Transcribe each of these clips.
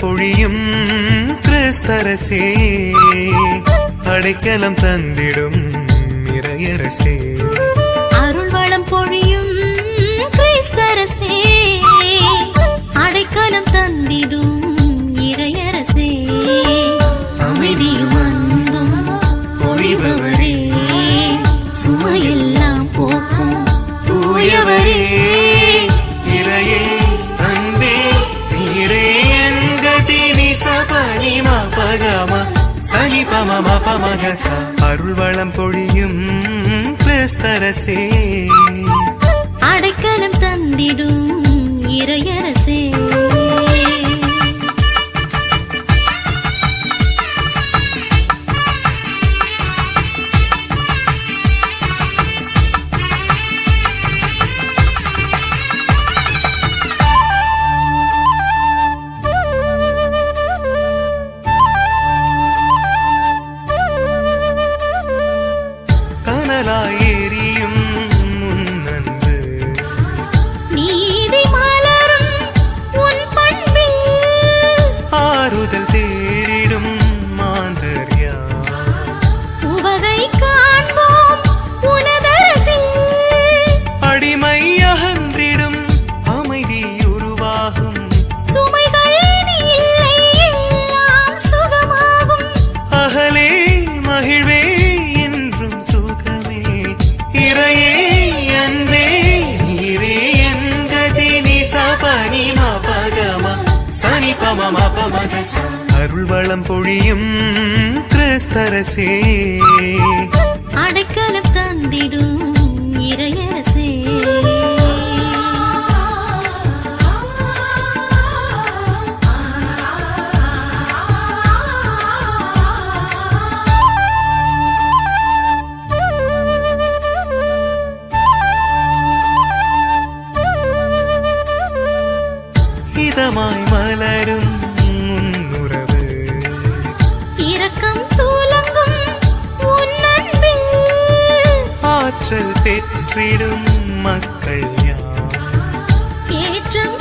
பொழியும் கிறிஸ்தரசே. அடைக்கலம் தந்திடும் இறையரசே. அருள் வளம் பொழியும் கிறிஸ்தரசே. அடைக்கலம் தந்திடும் இறையரசே. அமைதியும் அன்பும் பொழிபவரே சனி அருள்வளம் பொழியும் கிறிஸ்தரசே. அடைக்கலம் தந்திடும் இறையரசே. அருள் வளம் பொழியும் கிறிஸ்தரசே. அடைக்கலம் தந்திடும் இறையரசே. இதமாய் மலரும் உன்னுறவு ஆற்றல் பெற்றிடும் மக்கள் யார்? ஏற்றம்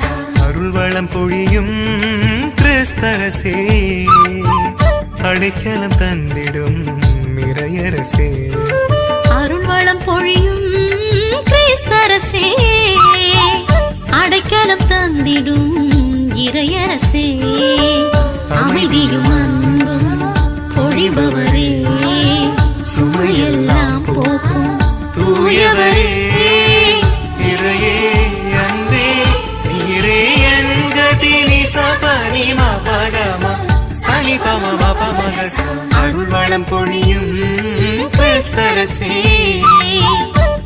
மபமகச அருள் வளம் பொழியும் கிறிஸ்தரசே அடைக்கலம் தந்திடும் இறையரசே அருள் வளம் பொழியும் கிறிஸ்தரசே அடைக்கலம் தந்திடும் இறையரசே. அமைதியும் அன்பும் பொழிபவரே. அருள் பொழியும் கிறிஸ்தரசே.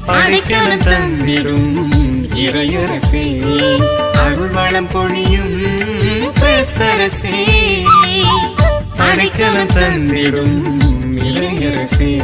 அடைக்கலம் தந்திடும் இறையரசே. அருள்வளம் பொழியும் கிறிஸ்தரசே. அடைக்கலம் தந்திடும் இளையரசே